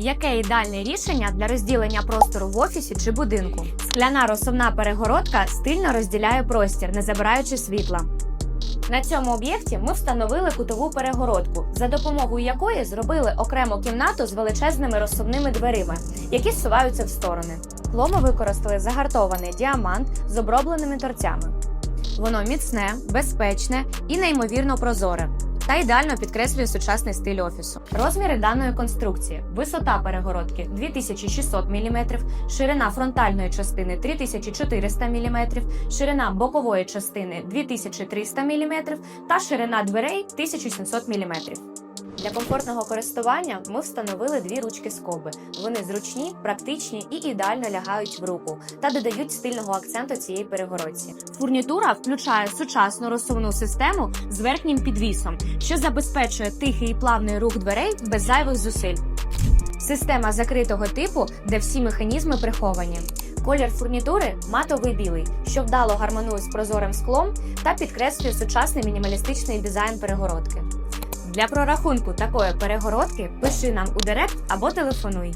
Яке ідеальне рішення для розділення простору в офісі чи будинку? Скляна розсувна перегородка стильно розділяє простір, не забираючи світла. На цьому об'єкті ми встановили кутову перегородку, за допомогою якої зробили окрему кімнату з величезними розсувними дверима, які зсуваються в сторони. Скло ми використали загартований діамант з обробленими торцями. Воно міцне, безпечне і неймовірно прозоре. Та ідеально підкреслює сучасний стиль офісу. Розміри даної конструкції: висота перегородки 2600 мм, ширина фронтальної частини 3400 мм, ширина бокової частини 2300 мм та ширина дверей 1700 мм. Для комфортного користування ми встановили дві ручки скоби. Вони зручні, практичні і ідеально лягають в руку та додають стильного акценту цієї перегородці. Фурнітура включає сучасну розсувну систему з верхнім підвісом, що забезпечує тихий і плавний рух дверей без зайвих зусиль. Система закритого типу, де всі механізми приховані. Колір фурнітури матовий білий, що вдало гармонує з прозорим склом та підкреслює сучасний мінімалістичний дизайн перегородки. Для прорахунку такої перегородки пиши нам у директ або телефонуй.